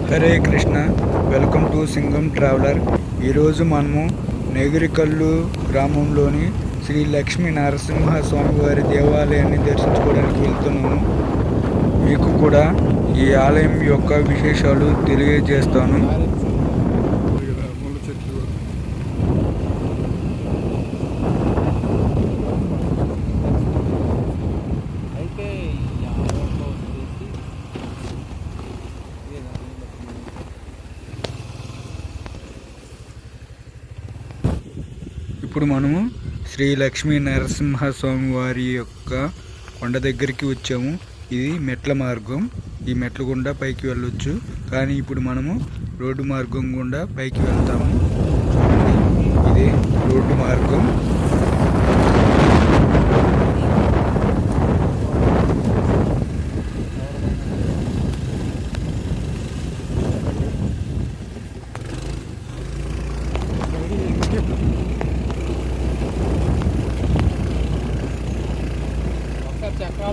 Hare Krishna. Welcome to Singam traveller. ఈరోజు మనము నెగిరికల్లు గ్రామంలోని శ్రీ లక్ష్మీ నరసింహస్వామి వారి దేవాలయాన్ని దర్శించుకోవడానికి వెళ్తున్నాము. మీకు కూడా ఈ ఆలయం యొక్క విశేషాలు తెలియజేస్తాను. ఇప్పుడు మనము శ్రీ లక్ష్మీ నరసింహ స్వామి వారి యొక్క కొండ దగ్గరికి వచ్చాము. ఇది మెట్ల మార్గం. ఈ మెట్ల గుండా పైకి వెళ్ళొచ్చు. కానీ ఇప్పుడు మనము రోడ్డు మార్గం గుండా పైకి వెళ్తాము. చూడండి, ఇది రోడ్డు మార్గం.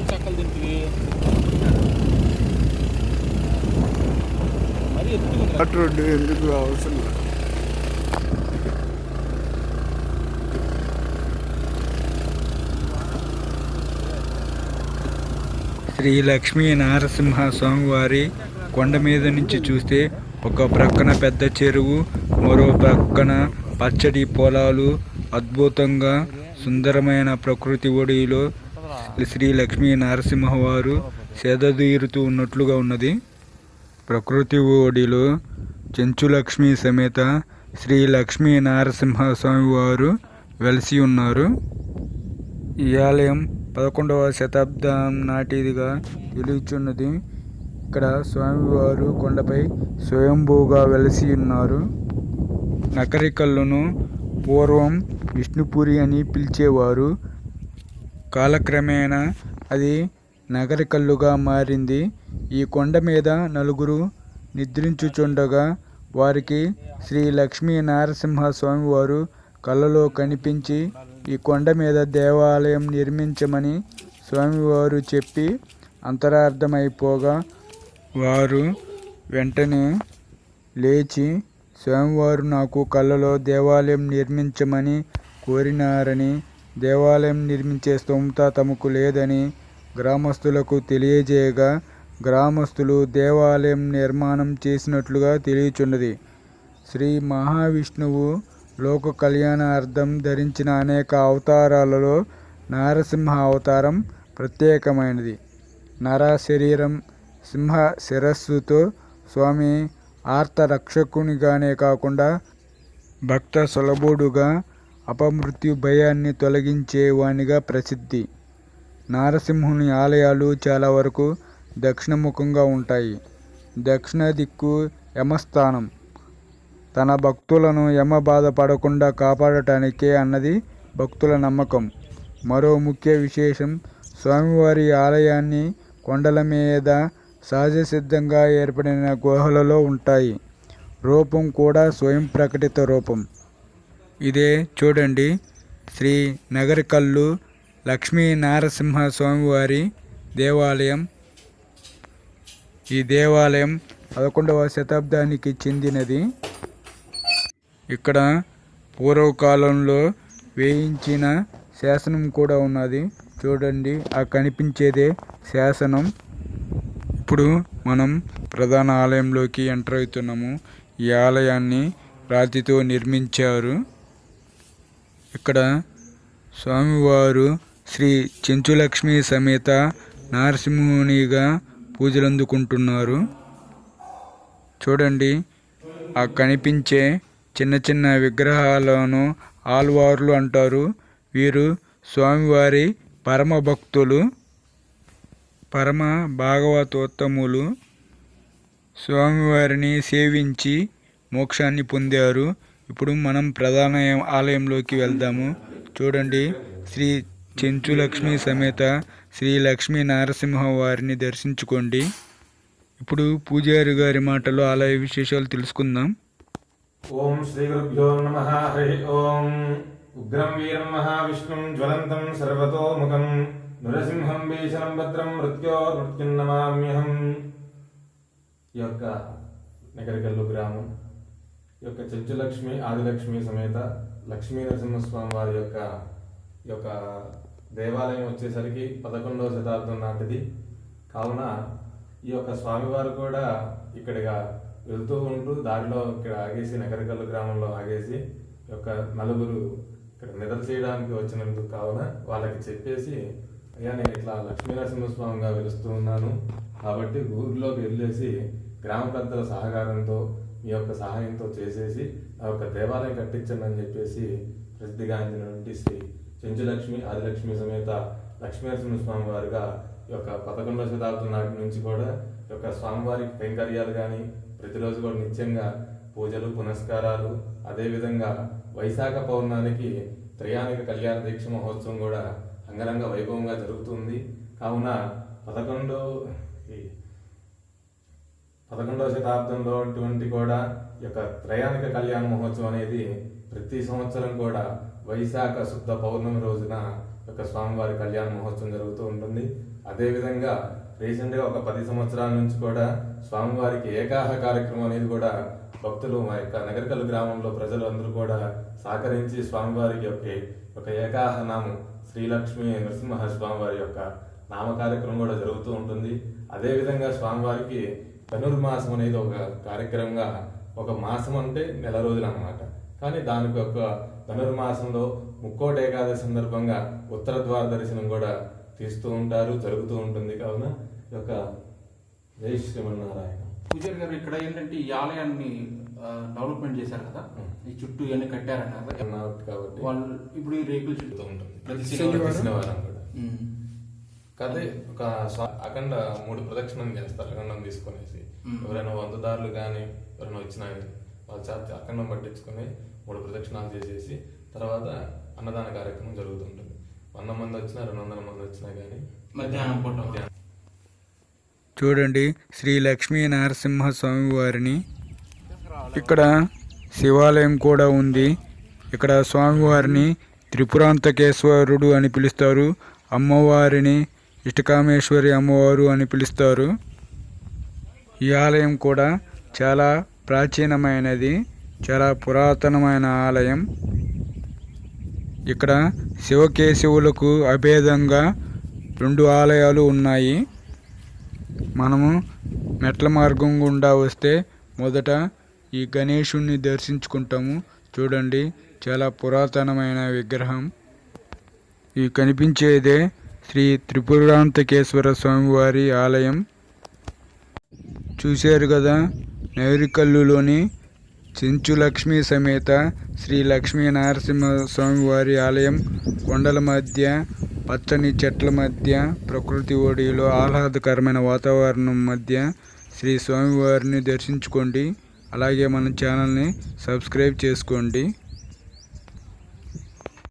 చక్రాలు చెక్కలు తింటివి మరి ఎందుకు అవసరం. శ్రీ లక్ష్మీ నరసింహ స్వామి వారి కొండ మీద నుంచి చూస్తే ఒక ప్రక్కన పెద్ద చెరువు మరో ప్రక్కన పచ్చడి పొలాలు అద్భుతంగా సుందరమైన ప్రకృతి ఒడిలో శ్రీ లక్ష్మీ నరసింహ వారు సేదతీరుతూ ఉన్నట్లుగా ఉన్నది. ప్రకృతి ఓడిలో చెంచులక్ష్మి సమేత శ్రీ లక్ష్మీ నరసింహ స్వామి వారు వెలిసి ఉన్నారు. ఈ ఆలయం పదకొండవ శతాబ్దం నాటిదిగా తెలియచున్నది ఇక్కడ స్వామివారు కొండపై స్వయంభూగా వెలసి ఉన్నారు. నకరికల్లును పూర్వం విష్ణుపురి అని పిలిచేవారు. కాలక్రమేణా అది నగరికల్లుగా మారింది. ఈ కొండ మీద నలుగురు నిద్రించుచుండగా వారికి శ్రీ లక్ష్మీ నారసింహ స్వామివారు కళ్ళలో కనిపించి ఈ కొండ మీద దేవాలయం నిర్మించమని స్వామివారు చెప్పి అంతరార్థమైపోగా వారు వెంటనే లేచి స్వామివారు నాకు కళ్ళలో దేవాలయం నిర్మించమని కోరినారని దేవాలయం నిర్మించే స్తోమత తమకు లేదని గ్రామస్తులకు తెలియజేయగా గ్రామస్తులు దేవాలయం నిర్మాణం చేసినట్లుగా తెలియచున్నది. శ్రీ మహావిష్ణువు లోక కళ్యాణార్థం ధరించిన అనేక అవతారాలలో నారసింహ అవతారం ప్రత్యేకమైనది. నర శరీరం సింహ శిరస్సుతో స్వామి ఆర్త రక్షకునిగానే కాకుండా భక్త సులభుడుగా అపమృత్యు భయాన్ని తొలగించేవానిగా ప్రసిద్ధి. నారసింహుని ఆలయాలు చాలా వరకు దక్షిణముఖంగా ఉంటాయి. దక్షిణ దిక్కు యమస్థానం. తన భక్తులను యమ బాధ పడకుండా కాపాడటానికే అన్నది భక్తుల నమ్మకం. మరో ముఖ్య విశేషం స్వామివారి ఆలయాన్ని కొండల మీద సహజ సిద్ధంగా ఏర్పడిన గుహలలో ఉంటాయి. రూపం కూడా స్వయం ప్రకటిత రూపం. ఇదే చూడండి శ్రీ నగరికల్లు లక్ష్మీ నారసింహ స్వామివారి దేవాలయం. ఈ దేవాలయం పదకొండవ శతాబ్దానికి చెందినది. ఇక్కడ పూర్వకాలంలో వేయించిన శాసనం కూడా ఉన్నది. చూడండి ఆ కనిపించేదే శాసనం. ఇప్పుడు మనం ప్రధాన ఆలయంలోకి ఎంటర్ అవుతున్నాము. ఈ ఆలయాన్ని రాతితో నిర్మించారు. ఇక్కడ స్వామివారు శ్రీ చెంచులక్ష్మి సమేత నరసింహునిగా పూజలు అందుకుంటున్నారు చూడండి ఆ కనిపించే చిన్న చిన్న విగ్రహాలను ఆల్వార్లు అంటారు. వీరు స్వామివారి పరమ భక్తులు పరమ భాగవతోత్తములు. స్వామివారిని సేవించి మోక్షాన్ని పొందారు. ఇప్పుడు మనం ప్రధాన ఆలయంలోకి వెళ్దాము. చూడండి శ్రీ చెంచు చెంచులక్ష్మి సమేత శ్రీ లక్ష్మీ నరసింహ వారిని దర్శించుకోండి. ఇప్పుడు పూజారి గారి మాటలో ఆలయ విశేషాలు తెలుసుకుందాం. ఓం శ్రీ గురుభ్యో నమ హరి ఓం. ఉగ్రం వీరం మహావిష్ణుం జ్వలంతం సర్వతోముఖం. నృసింహం భీషణం భద్రం మృత్యో మృత్యున్నమామ్యహం. ఈ యొక్క నగరికల్లు గ్రామం. ఈ యొక్క చెంచులక్ష్మి ఆదిలక్ష్మి సమేత లక్ష్మీ నరసింహస్వామి వారి యొక్క ఈ యొక్క దేవాలయం వచ్చేసరికి పదకొండవ శతాబ్దం నాటిది. కావున ఈ యొక్క స్వామివారు కూడా ఇక్కడిగా వెళ్తూ ఉంటూ దారిలో ఇక్కడ ఆగేసి నగరకల్లు గ్రామంలో ఆగేసి ఈ యొక్క నలుగురు ఇక్కడ నిద్ర చేయడానికి వచ్చినందుకు కావున వాళ్ళకి చెప్పేసి అయ్యా నేను ఇట్లా లక్ష్మీ నరసింహస్వామిగా వెలుస్తూ ఉన్నాను. కాబట్టి ఊరిలోకి వెళ్ళేసి గ్రామ పెద్దల సహకారంతో మీ యొక్క సహాయంతో చేసేసి ఆ యొక్క దేవాలయం కట్టించండి అని చెప్పేసి ప్రసిద్ధిగాంచినటువంటి శ్రీ చెంచులక్ష్మి ఆదిలక్ష్మి సమేత లక్ష్మీ నరసింహస్వామి ఈ యొక్క పదకొండవ శతాబ్దం నాటి నుంచి కూడా ఈ యొక్క స్వామివారికి కైంకర్యాలు కానీ ప్రతిరోజు కూడా నిత్యంగా పూజలు పునస్కారాలు అదేవిధంగా వైశాఖ పౌర్ణానికి త్రయాణిక కళ్యాణ దీక్ష మహోత్సవం కూడా అంగరంగ వైభవంగా జరుగుతుంది. కావున పదకొండు పదకొండవ శతాబ్దంలో అటువంటి కూడా యొక్క త్రయానిక కళ్యాణ మహోత్సవం అనేది ప్రతి సంవత్సరం కూడా వైశాఖ శుద్ధ పౌర్ణమి రోజున యొక్క స్వామివారి కళ్యాణ మహోత్సవం జరుగుతూ ఉంటుంది. అదేవిధంగా రీసెంట్గా ఒక పది సంవత్సరాల నుంచి కూడా స్వామివారికి ఏకాహ కార్యక్రమం అనేది కూడా భక్తులు మా యొక్క నగరికల్ గ్రామంలో ప్రజలు అందరూ కూడా సహకరించి స్వామివారికి యొక్క ఒక ఏకాహ నామం శ్రీలక్ష్మి నరసింహ స్వామివారి యొక్క నామ కార్యక్రమం కూడా జరుగుతూ ఉంటుంది. అదేవిధంగా స్వామివారికి ధనుర్మాసం అనేది ఒక కార్యక్రమంగా ఒక మాసం అంటే నెల రోజులు అన్నమాట. కానీ దానికి ఒక ధనుర్మాసంలో ముక్కోటి ఏకాదశి సందర్భంగా ఉత్తర ద్వార దర్శనం కూడా తీస్తూ ఉంటారు జరుగుతూ ఉంటుంది. కావున ఈ యొక్క జై శ్రీమన్నారాయణ. పూజారి గారు ఇక్కడ ఏంటంటే ఈ ఆలయాన్ని డెవలప్మెంట్ చేశారు కదా? ఈ చుట్టూ ఇవన్నీ కట్టారన్నారు కాబట్టి వాళ్ళు ఇప్పుడు ఈ రేకుల చుట్టూ ఉంటుంది. ప్రతి శనివారం. కూడా. కదే ఒక అఖండ మూడు ప్రదక్షిణం చేస్తారు అఖండం తీసుకునేసి. ఎవరైనా వందదారులు కానీ ఎవరైనా వచ్చినా కానీ వాళ్ళ చేత అఖండం పట్టించుకొని మూడు ప్రదక్షిణాలు చేసేసి తర్వాత అన్నదాన కార్యక్రమం జరుగుతుంటుంది. వంద మంది వచ్చినా రెండు వందల మంది వచ్చినా కానీ మధ్యాహ్నం పూట. మధ్యాహ్నం. చూడండి శ్రీ లక్ష్మీ నరసింహ స్వామి వారిని. ఇక్కడ శివాలయం కూడా ఉంది. ఇక్కడ స్వామివారిని త్రిపురాంతకేశ్వరుడు అని పిలుస్తారు. అమ్మవారిని ఇష్టకామేశ్వరి అమ్మవారు అని పిలుస్తారు. ఈ ఆలయం కూడా చాలా ప్రాచీనమైనది చాలా పురాతనమైన ఆలయం. ఇక్కడ శివకేశవులకు అభేదంగా రెండు ఆలయాలు ఉన్నాయి. మనము మెట్ల మార్గం గుండా వస్తే మొదట ఈ గణేషుణ్ణి దర్శించుకుంటాము. చూడండి చాలా పురాతనమైన విగ్రహం. ఈ కనిపించేదే శ్రీ త్రిపురాంతకేశ్వర స్వామివారి ఆలయం. చూశారు కదా నైరికల్లులోని చెంచులక్ష్మి సమేత శ్రీ లక్ష్మీ నరసింహ స్వామివారి ఆలయం. కొండల మధ్య పచ్చని చెట్ల మధ్య ప్రకృతి ఒడిలో ఆహ్లాదకరమైన వాతావరణం మధ్య శ్రీ స్వామివారిని దర్శించుకోండి. అలాగే మన ఛానల్ని సబ్స్క్రైబ్ చేసుకోండి.